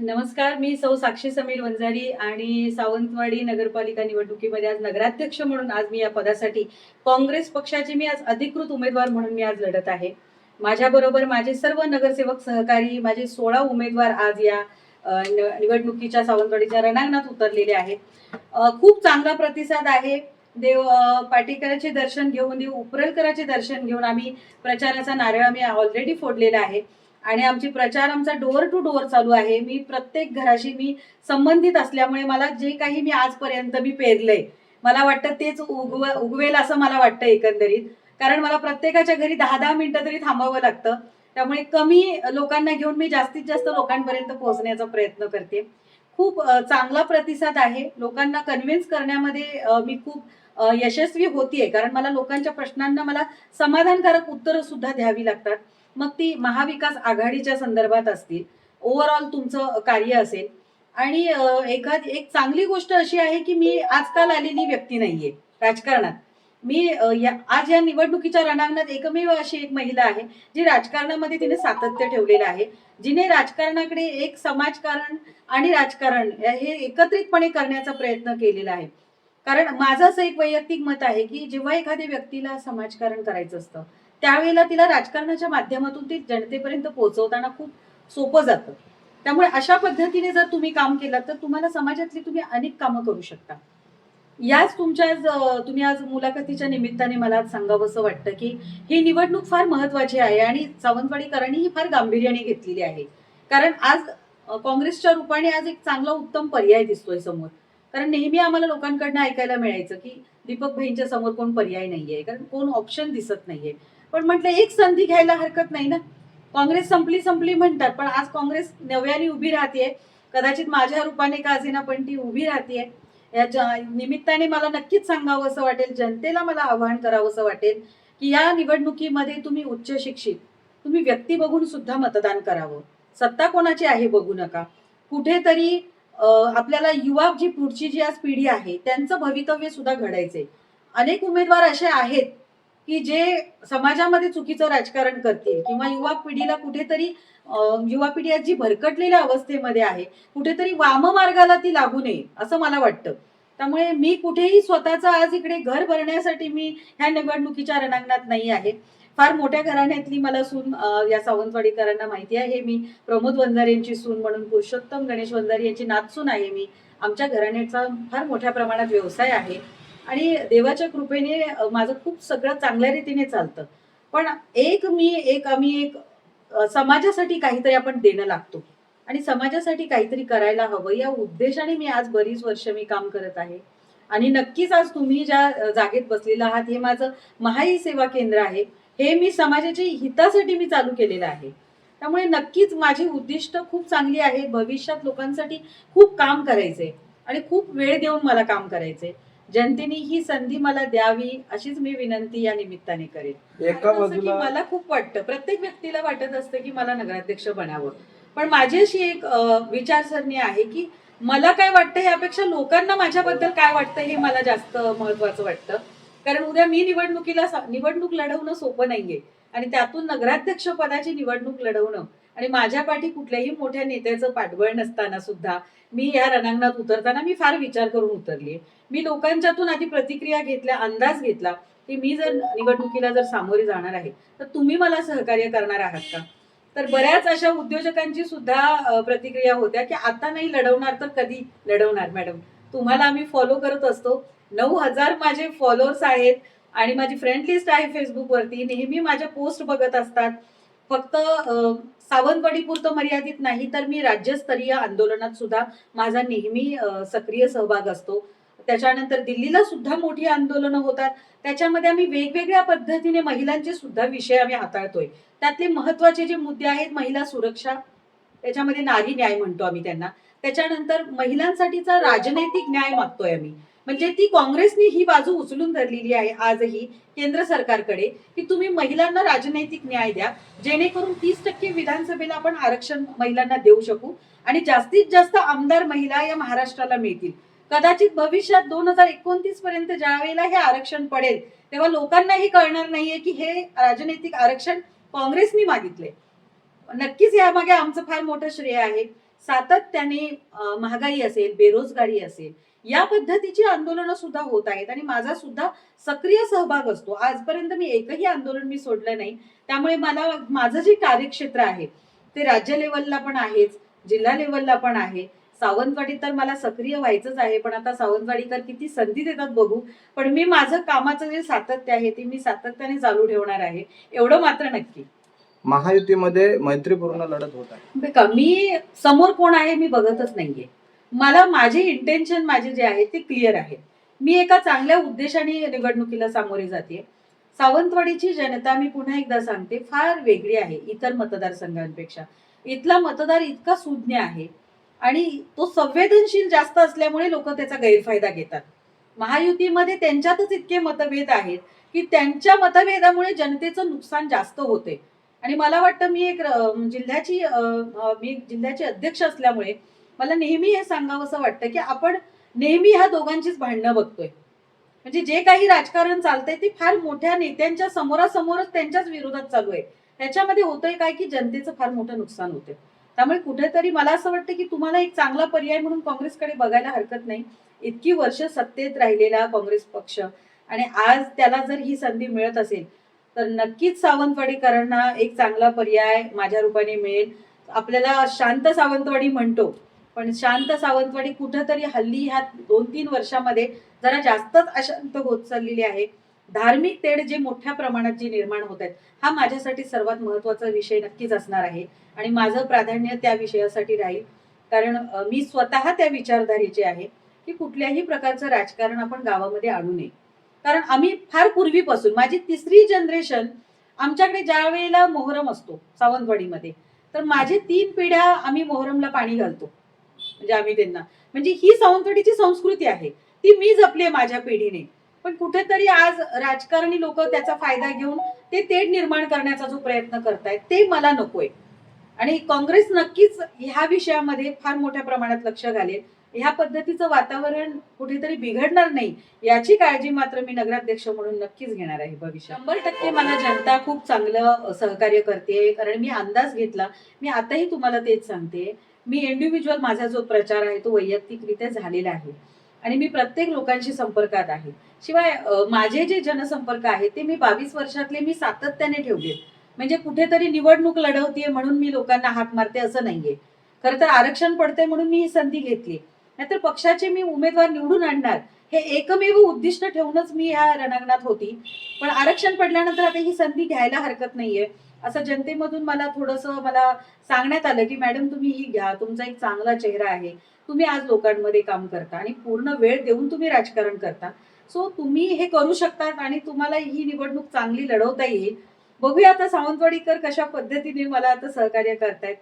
नमस्कार मी सौ साक्षी समीर वंजारी आणि सावंतवाडी नगरपालिका निवडणुकीमध्ये आज नगराध्यक्ष म्हणून आज मी या पदासाठी काँग्रेस पक्षाचे मी आज अधिकृत उमेदवार म्हणून मी आज लढत आहे. माझ्याबरोबर माझे सर्व नगरसेवक सहकारी माझे सोळा उमेदवार आज या निवडणुकीच्या सावंतवाडीच्या रणांगणात उतरलेले आहेत. खूप चांगला प्रतिसाद आहे. देव अ, पाटेकरांचे दर्शन घेऊन देव उपरलकरांचे दर्शन घेऊन आम्ही प्रचाराचा नारळ आम्ही ऑलरेडी फोडलेला आहे. आणि आमची प्रचार आमचा डोअर टू डोअर चालू आहे. मी प्रत्येक घराशी मी संबंधित असल्यामुळे मला जे काही मी आजपर्यंत मी पेरलंय मला वाटतं तेच उगव उगवेल असं मला वाटतं एकंदरीत. कारण मला प्रत्येकाच्या घरी दहा दहा मिनिटं तरी थांबावं लागतं. त्यामुळे कमी लोकांना घेऊन मी जास्तीत जास्त लोकांपर्यंत पोहोचण्याचा प्रयत्न करते. खूप चांगला प्रतिसाद आहे. लोकांना कन्व्हिन्स करण्यामध्ये मी खूप यशस्वी होतीये. कारण मला लोकांच्या प्रश्नांना मला समाधानकारक उत्तरं सुद्धा द्यावी लागतात. मग ती महाविकास आघाडीच्या संदर्भात असतील. ओव्हरऑल तुमचं कार्य असेल. आणि एखादी एक चांगली गोष्ट अशी आहे की मी आजकाल आलेली व्यक्ती नाहीये राजकारणात. मी या आज या निवडणुकीच्या रणांगणात एकमेव अशी एक महिला आहे जी राजकारणामध्ये तिने सातत्य ठेवलेलं आहे. जिने राजकारणाकडे एक समाजकारण आणि राजकारण हे एकत्रितपणे करण्याचा प्रयत्न केलेला आहे. कारण माझं असं एक वैयक्तिक मत आहे की जेव्हा एखाद्या व्यक्तीला समाजकारण करायचं असतं त्यावेळेला तिला राजकारणाच्या माध्यमातून ती जनतेपर्यंत पोहोचवताना खूप सोपं जातं. त्यामुळे अशा पद्धतीने जर तुम्ही काम केलं तर तुम्हाला समाजातली तुम्ही अनेक कामं करू शकता. याच तुमच्या तुम्ही आज मुलाखतीच्या निमित्ताने मला आज सांगावंसं वाटतं की ही निवडणूक फार महत्वाची आहे आणि सावंतवाडीकरांनी ही फार गांभीर्याने घेतलेली आहे. कारण आज काँग्रेसच्या रूपाने आज एक चांगला उत्तम पर्याय दिसतोय समोर. कारण नेहमी आम्हाला लोकांकडनं ऐकायला मिळायचं की दीपक भाईंच्या समोर कोण पर्याय नाहीये. कारण कोण ऑप्शन दिसत नाहीये. पण म्हटलं एक संधी घ्यायला हरकत नाही ना. काँग्रेस संपली संपली म्हणतात पण आज काँग्रेस नव्याने उभी राहतेय. कदाचित माझ्या रूपाने का असेना पण ती उभी राहतेय. याच्या निमित्ताने मला नक्कीच सांगावं असं वाटेल जनतेला मला आवाहन करावं असं वाटेल की या निवडणुकीमध्ये तुम्ही उच्च शिक्षित तुम्ही व्यक्ती बघून सुद्धा मतदान करावं. सत्ता कोणाची आहे बघू नका. कुठेतरी आपल्याला युवा जी पुढची जी आज पिढी आहे त्यांचं भवितव्य सुद्धा घडायचंय. अनेक उमेदवार असे आहेत की जे समाजामध्ये चुकीचं राजकारण करतील किंवा युवा पिढीला कुठेतरी युवा पिढी आज जी भरकटलेल्या अवस्थेमध्ये आहे कुठेतरी वाम मार्गाला ती लागू नये असं मला वाटतं. त्यामुळे मी कुठेही स्वतःचं आज इकडे घर भरण्यासाठी मी ह्या निवडणुकीच्या रणांगणात नाही आहे. फार मोठ्या घराण्यातली मला सून या सावंतवाडीकरांना माहिती आहे मी. प्रमोद वंजारे यांची सून म्हणून पुरुषोत्तम गणेश वंजारी यांची नातसून आहे मी. आमच्या घराण्याचा फार मोठ्या प्रमाणात व्यवसाय आहे. आणि देवाच्या कृपेने माझं खूप सगळं चांगल्या रीतीने चालतं. पण एक मी एक आम्ही एक समाजासाठी काहीतरी आपण देणं लागतो. आणि समाजासाठी काहीतरी करायला हवं. या उद्देशाने मी आज बरीच वर्ष मी काम करत आहे. आणि नक्कीच आज तुम्ही ज्या जागेत बसलेला आहात हे माझं महाई सेवा केंद्र आहे. हे मी समाजाच्या हितासाठी मी चालू केलेलं आहे. त्यामुळे नक्कीच माझी उद्दिष्ट खूप चांगली आहे. भविष्यात लोकांसाठी खूप काम करायचंय. आणि खूप वेळ देऊन मला काम करायचंय. जनतेने ही संधी मला द्यावी अशीच मी विनंती या निमित्ताने करेन. एका बाजूला मला खूप वाटतं प्रत्येक व्यक्तीला वाटत असतं की मला नगराध्यक्ष बनावं. पण माझी अशी एक विचारसरणी आहे की मला काय वाटतं यापेक्षा लोकांना माझ्याबद्दल काय वाटतं हे मला जास्त महत्वाचं वाटतं. कारण उद्या मी निवडणुकीला निवडणूक लढवणं सोपं नाहीये. आणि त्यातून नगराध्यक्ष पदाची निवडणूक लढवणं आणि माझ्या पाठी कुठल्याही मोठ्या नेत्याचं पाठबळ नसताना सुद्धा मी या रणांगणात उतरताना मी फार विचार करून उतरली मी लोकांच्यातून आधी प्रतिक्रिया घेतल्या अंदाज घेतला की मी जर निवडणुकीला जर सामोरे जाणार आहे तर तुम्ही मला सहकार्य करणार आहात का? तर बऱ्याच अशा उद्योजकांची सुद्धा प्रतिक्रिया होत्या की आता नाही लढवणार तर कधी लढवणार मॅडम? तुम्हाला आम्ही फॉलो करत असतो. नऊ हजार माझे फॉलोअर्स आहेत आणि माझी फ्रेंड लिस्ट आहे फेसबुकवरती नेहमी माझ्या पोस्ट बघत असतात. फक्त सावंतवाडी पुरतं मर्यादित नाही तर मी राज्यस्तरीय आंदोलनात सुद्धा माझा नेहमी सक्रिय सहभाग असतो. त्याच्यानंतर दिल्लीला सुद्धा मोठी आंदोलनं होतात. त्याच्यामध्ये आम्ही वेगवेगळ्या पद्धतीने महिलांचे सुद्धा विषय आम्ही हाताळतोय. त्यातले महत्त्वाचे जे मुद्दे आहेत महिला सुरक्षा त्याच्यामध्ये नारी न्याय म्हणतो आम्ही त्यांना. त्याच्यानंतर महिलांसाठीचा राजनैतिक न्याय मागतोय आम्ही. म्हणजे ती काँग्रेसने ही बाजू उचलून धरलेली आहे आजही केंद्र सरकारकडे की तुम्ही महिलांना राजनैतिक न्याय द्या जेणेकरून तीस टक्के विधानसभेला आपण आरक्षण महिलांना देऊ शकू आणि जास्तीत जास्त आमदार महिला या महाराष्ट्राला मिळतील. कदाचित भविष्यात दोन हजार एकोणतीस पर्यंत ज्या वेळेला हे आरक्षण पडेल तेव्हा लोकांनाही कळणार नाहीये की हे राजनैतिक आरक्षण काँग्रेसनी मागितले नक्कीच यामागे आमचं फार मोठं श्रेय आहे. सातत्याने महागाई असेल बेरोजगारी असेल या पद्धतीची आंदोलनं सुद्धा होत आहेत आणि माझा सुद्धा सक्रिय सहभाग असतो. आजपर्यंत मी एकही आंदोलन मी सोडलं नाही. त्यामुळे मला माझं जे कार्यक्षेत्र आहे ते राज्य लेवलला पण आहेच जिल्हा लेवलला पण आहे. सावंतवाडीत तर मला सक्रिय व्हायचंच आहे पण आता सावंतवाडीकर किती संधी देतात बघू. पण मी माझं कामाचं जे सातत्य आहे ते मी सातत्याने चालू ठेवणार आहे. एवढं मात्र नक्की. महायुतीमध्ये मैत्रीपूर्ण लढत होत आहे. मी समोर कोण आहे मी बघतच नाहीये. मला माझे इंटेन्शन माझे जे आहे ते क्लिअर आहे. मी एका चांगल्या उद्देशाने निवडणुकीला सामोरे जाते. सावंतवाडीची जनता मी पुन्हा एकदा सांगते फार वेगळी आहे इतर मतदारसंघांपेक्षा. इथला मतदार इतका सुज्ञ आहे आणि तो संवेदनशील जास्त असल्यामुळे लोक त्याचा गैरफायदा घेतात. महायुतीमध्ये त्यांच्यातच इतके मतभेद आहेत की त्यांच्या मतभेदामुळे जनतेचं नुकसान जास्त होते. आणि मला वाटतं मी एक जिल्ह्याची मी जिल्ह्याचे जिल्ह्याची अध्यक्ष असल्यामुळे मला नेहमी हे सांगावंसं वाटतं की आपण नेहमी ह्या दोघांचीच भांडणं बघतोय. म्हणजे जे काही राजकारण चालतंय ते फार मोठ्या नेत्यांच्या समोरासमोरच त्यांच्याच विरोधात चालू आहे. त्याच्यामध्ये होतंय काय की जनतेचं फार मोठं नुकसान होतंय. त्यामुळे कुठेतरी मला असं वाटतं की तुम्हाला एक चांगला पर्याय म्हणून काँग्रेसकडे बघायला हरकत नाही. इतकी वर्ष सत्तेत राहिलेला काँग्रेस पक्ष आणि आज त्याला जर ही संधी मिळत असेल तर नक्कीच सावंतवाडीकरांना एक चांगला पर्याय माझ्या रूपाने मिळेल. आपल्याला शांत सावंतवाडी म्हणतो. पण शांत सावंतवाडी कुठंतरी हल्ली ह्या दोन तीन वर्षामध्ये जरा जास्तच अशांत होत चाललेली आहे. धार्मिक तेढ जे मोठ्या प्रमाणात जे निर्माण होत आहेत हा माझ्यासाठी सर्वात महत्त्वाचा विषय नक्कीच असणार आहे. आणि माझं प्राधान्य त्या विषयासाठी राहील. कारण मी स्वतः त्या विचारधारेचे आहे की कुठल्याही प्रकारचं राजकारण आपण गावामध्ये आणू नये. कारण आम्ही फार पूर्वीपासून माझी तिसरी जनरेशन आमच्याकडे ज्या वेळेला मोहरम असतो सावंतवाडीमध्ये तर माझे तीन पिढ्या आम्ही मोहरमला पाणी घालतो. म्हणजे आम्ही त्यांना. म्हणजे ही सावंतवाडीची संस्कृती आहे. ती मी जपली आहे माझ्या पिढीने. पण कुठेतरी आज राजकारणी लोक त्याचा फायदा घेऊन ते तेढ निर्माण करण्याचा जो प्रयत्न करतायत ते मला नकोय. आणि काँग्रेस नक्कीच ह्या विषयामध्ये फार मोठ्या प्रमाणात लक्ष घालेल. ह्या पद्धतीचं वातावरण कुठेतरी बिघडणार नाही याची काळजी मात्र मी नगराध्यक्ष म्हणून नक्कीच घेणार आहे भविष्यात. शंभर टक्के मला जनता खूप चांगलं सहकार्य करते कारण मी अंदाज घेतला. मी आताही तुम्हाला तेच सांगते. मी इंडिव्हिज्युअल माझा जो प्रचार आहे तो वैयक्तिकरित्या झालेला आहे. आणि मी प्रत्येक लोकांशी संपर्कात आहे. शिवाय माझे जे जनसंपर्क आहेत ते मी बावीस वर्षातले मी सातत्याने ठेवले. म्हणजे कुठेतरी निवडणूक लढवतीये म्हणून मी लोकांना हाक मारते असं नाहीये. खरं तर आरक्षण पडते म्हणून मी ही संधी घेतली. नाहीतर पक्षाचे मी उमेदवार निवडून आणणार हे एकमेव उद्दिष्ट ठेवूनच मी ह्या रणांगणात होती. पण आरक्षण पडल्यानंतर आता ही संधी घ्यायला हरकत नाहीये. असं जनतेमधून मला थोडंसं मला सांगण्यात आलं की मॅडम तुम्ही ही घ्या. तुमचा एक चांगला चेहरा आहे. तुम्ही आज लोकांमध्ये काम करता आणि पूर्ण वेळ देऊन तुम्ही राजकारण करता. सो तुम्ही हे करू शकतात आणि तुम्हाला ही निवडणूक चांगली लढवता येईल. बघूया आता सावंतवाडीकर कशा पद्धतीने मला आता सहकार्य करतायत.